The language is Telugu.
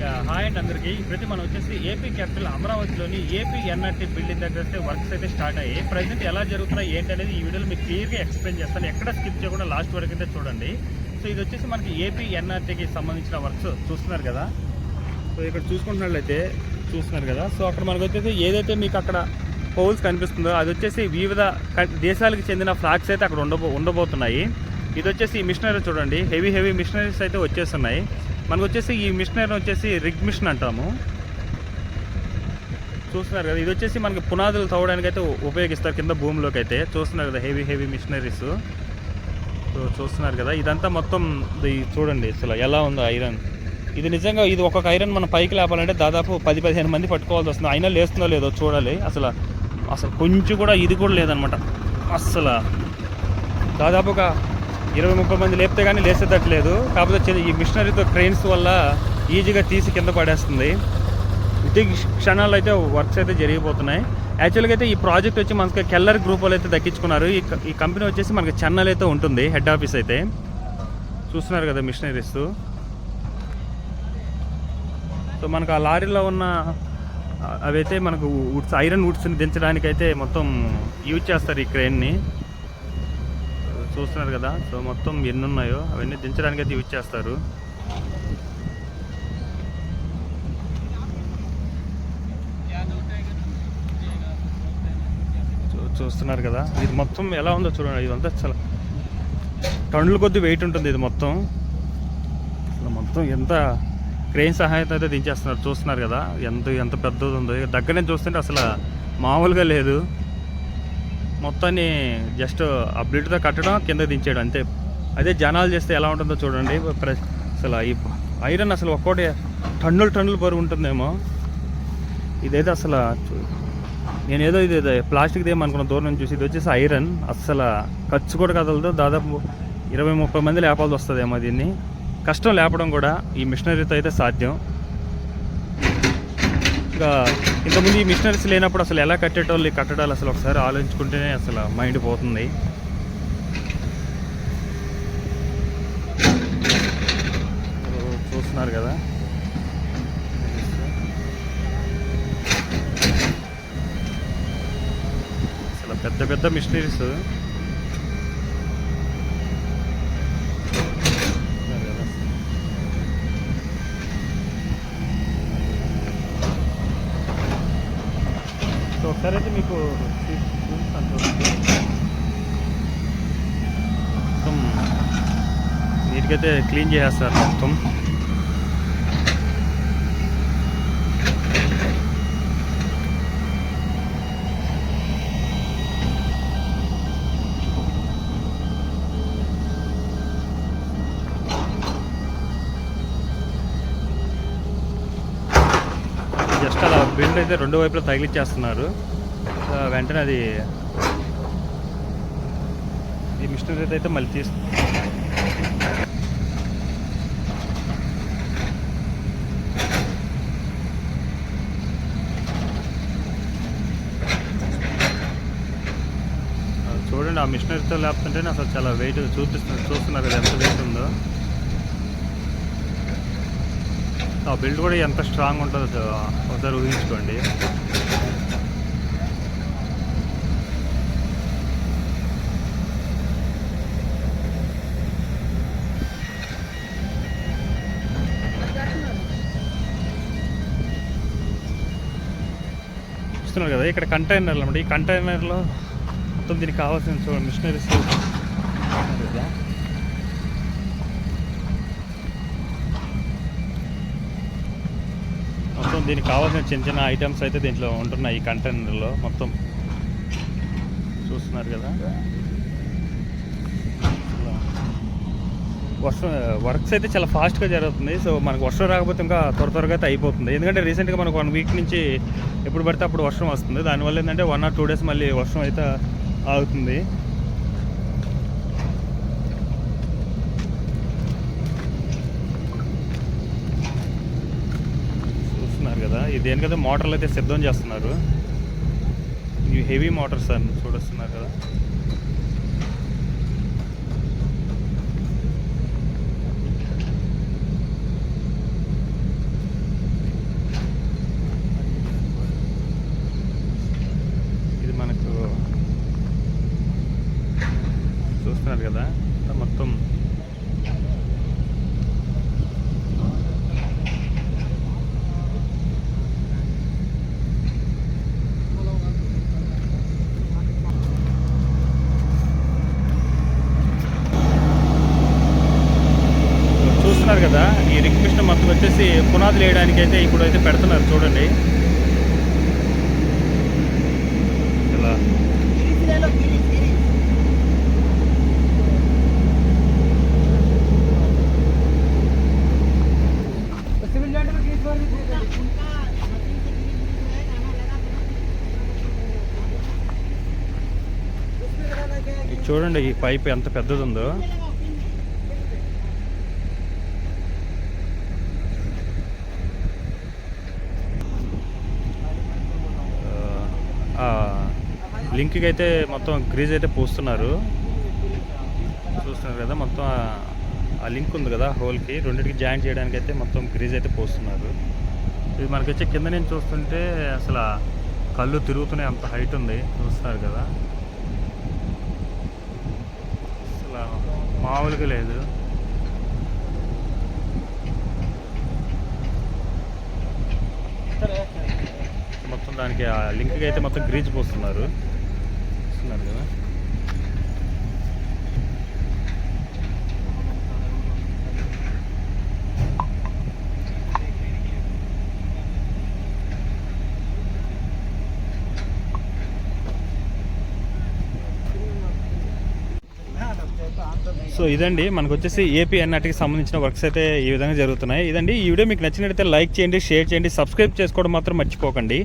హాయ్ అండ్ అందరికీ. ప్రతి మనం వచ్చేసి ఏపీ క్యాపిటల్ అమరావతిలోని ఏపీ ఎన్ఆర్టీ బిల్డింగ్ దగ్గర అయితే వర్క్స్ అయితే స్టార్ట్ అయ్యాయి. ప్రజెంట్ ఎలా జరుగుతున్నాయి ఏంటి అనేది ఈ వీడియోలో మీకు క్లియర్గా ఎక్స్ప్లెయిన్ చేస్తాను. ఎక్కడ స్కిప్ చేయకుండా లాస్ట్ వరకు అయితే చూడండి. సో ఇది వచ్చేసి మనకి ఏపీ ఎన్ఆర్టీకి సంబంధించిన వర్క్స్ చూస్తున్నారు కదా. సో ఇక్కడ చూసుకుంటున్నట్లయితే చూస్తున్నారు కదా. సో అక్కడ మనకు వచ్చేసి ఏదైతే మీకు అక్కడ పోల్స్ కనిపిస్తుందో అది వచ్చేసి వివిధ దేశాలకు చెందిన ఫ్లాగ్స్ అయితే అక్కడ ఉండబో ఉండబోతున్నాయి. ఇది వచ్చేసి మిషనరీ చూడండి. హెవీ హెవీ మిషనరీస్ అయితే వచ్చేస్తున్నాయి. మనకు వచ్చేసి ఈ మిషనరీ వచ్చేసి రిగ్ మిషన్ అంటాము. చూస్తున్నారు కదా ఇది వచ్చేసి మనకి పునాదులు తవ్వడానికి అయితే ఉపయోగిస్తారు కింద భూమిలోకి అయితే చూస్తున్నారు కదా హెవీ హెవీ మిషనరీస్. సో చూస్తున్నారు కదా ఇదంతా మొత్తం ఇది చూడండి అసలు ఎలా ఉందో ఐరన్. ఇది నిజంగా ఇది ఒక్కొక్క ఐరన్ మనం పైకి లేపాలంటే దాదాపు పది పదిహేను మంది పట్టుకోవాల్సి వస్తుంది. అయినా లేస్తుందో లేదో చూడాలి. అసలు అసలు కొంచెం కూడా ఇది కూడా లేదనమాట. అస్సలు. దాదాపు ఒక ఇరవై ముప్పై మంది లేపితే కానీ లేసేటట్లేదు కాకపోతే ఈ మిషనరీతో క్రెయిన్స్ వల్ల ఈజీగా తీసి కింద పడేస్తుంది. ఇదే క్షణాల్లో అయితే వర్క్స్ అయితే జరిగిపోతున్నాయి. యాక్చువల్గా అయితే ఈ ప్రాజెక్ట్ వచ్చి మనకి కెల్లర్ గ్రూప్ వాళ్ళు అయితే దక్కించుకున్నారు. ఈ ఈ కంపెనీ వచ్చేసి మనకి చెన్నైలో అయితే ఉంటుంది హెడ్ ఆఫీస్ అయితే. చూస్తున్నారు కదా మిషనరీస్. సో మనకు ఆ లారీలో ఉన్న అవైతే మనకు వుడ్స్ ఐరన్ వుడ్స్ని దించడానికైతే మొత్తం యూజ్ చేస్తారు ఈ క్రెయిన్ని. చూస్తున్నారు కదా. సో మొత్తం ఎన్ని ఉన్నాయో అవన్నీ దించడానికి అయితే యూజ్ చేస్తారు. చూ- చూస్తున్నారు కదా. ఇది మొత్తం ఎలా ఉందో చూడండి. ఇదంతా చాలా టన్నుల కొద్ది వెయిట్ ఉంటుంది ఇది మొత్తం. మొత్తం ఎంత క్రెయిన్ సహాయంతో అయితే దించేస్తున్నారు. చూస్తున్నారు కదా. ఎంత ఎంత పెద్దది ఉందో. దగ్గర నుంచి చూస్తుంటే అసలు మామూలుగా లేదు. మొత్తాన్ని జస్ట్ ఆ బ్లిడ్తో కట్టడం కింద దించేయడం అంతే. అదే జనాలు చేస్తే ఎలా ఉంటుందో చూడండి. ప్ర- అసలు ఈ ఐరన్ అసలు ఒక్కోటి టన్నులు టన్నులు బరువు ఉంటుందేమో. ఇదైతే అసలు నేనేదో ఇది ప్లాస్టిక్ ఏమనుకున్న దూరం నుంచి చూసి ఇది వచ్చేసి ఐరన్. అసలు ఖర్చు కూడా కదలదు. దాదాపు ఇరవై ముప్పై మంది లేపాల్సి వస్తుందేమో దీన్ని. కష్టం లేపడం కూడా ఈ మిషనరీతో అయితే సాధ్యం. ఇంకా ఇంతకుముందు ఈ మిషనరీస్ లేనప్పుడు అసలు ఎలా కట్టేటోళ్ళు కట్టడాలు అసలు ఒకసారి ఆలోచించుకుంటేనే అసలు మైండ్ పోతుంది. చూస్తున్నారు కదా? అసలు పెద్ద పెద్ద మిషనరీస్. ఒకసారి అయితే మీకు చూపిస్తాను మొత్తం నీట్కైతే క్లీన్ చేసేస్తారు మొత్తం. జస్ట్ అలా బిల్డ్ అయితే రెండు వైపులా తగిలిచ్చేస్తున్నారు. వెంటనే అది ఈ మిషనరీ అయితే మళ్ళీ తీసు చూడండి ఆ మిషనరీతో లేపుతుంటేనే అసలు చాలా వెయిట్ చూపిస్తుంది చూస్తున్నారు కదా ఎంత వెయిట్ ఉందో. ఆ బిల్డ్ కూడా ఎంత స్ట్రాంగ్ ఉంటుందో ఒకసారి ఊహించుకోండి. చూస్తున్నారు కదా ఇక్కడ కంటైనర్లు అనమాట ఈ కంటైనర్లో మొత్తం దీనికి కావాల్సిన చూడండి మిషనరీస్ మొత్తం దీనికి కావాల్సిన చిన్న చిన్న ఐటమ్స్ అయితే దీంట్లో ఉంటున్నాయి ఈ కంటైనర్లో మొత్తం. చూస్తున్నారు కదా? వర్షం వర్క్స్ అయితే చాలా ఫాస్ట్గా జరుగుతుంది. సో మనకు వర్షం రాకపోతే ఇంకా త్వర త్వరగా అయితే అయిపోతుంది. ఎందుకంటే రీసెంట్గా మనకు వన్ వీక్ నుంచి ఎప్పుడు పడితే అప్పుడు వర్షం వస్తుంది. దానివల్ల ఏంటంటే వన్ ఆర్ టూ డేస్ మళ్ళీ వర్షం అయితే ఆగుతుంది. చూస్తున్నారు కదా ఇది దేనికైతే మోటార్లు అయితే సిద్ధం చేస్తున్నారు. ఇవి హెవీ మోటార్స్ అని చూడొస్తున్నారు కదా. చూస్తున్నారు కదా మొత్తం. చూస్తున్నారు కదా ఈ రిక్వెస్ట్ మొత్తం వచ్చేసి పునాదులు వేయడానికి అయితే ఇప్పుడు అయితే పెడుతున్నారు చూడండి. చూడండి ఈ పైప్ ఎంత పెద్దది ఉందో లింక్కి అయితే మొత్తం గ్రీజ్ అయితే పూస్తున్నారు. చూస్తున్నారు కదా మొత్తం ఆ- లింక్ ఉంది కదా హోల్కి. రెండింటికి జాయిన్ చేయడానికి అయితే మొత్తం గ్రీజ్ అయితే పోస్తున్నారు. ఇది మనకి వచ్చే కింద నుంచి చూస్తుంటే అసలు కళ్ళు తిరుగుతున్నాయి అంత హైట్ ఉంది. చూస్తున్నారు కదా అసలు మామూలుగా లేదు. మొత్తం దానికి ఆ లింక్కి అయితే మొత్తం గ్రీజ్ పోస్తున్నారు. చూస్తున్నారు కదా? సో ఇదండి మనకు వచ్చేసి ఏపీ ఎన్ఆర్టీకి సంబంధించిన వర్క్స్ అయితే ఈ విధంగా జరుగుతున్నాయి. ఇదండి ఈ వీడియో మీకు నచ్చినట్లయితే లైక్ చేయండి షేర్ చేయండి సబ్స్క్రైబ్ చేసుకోవడం మాత్రం మర్చిపోకండి.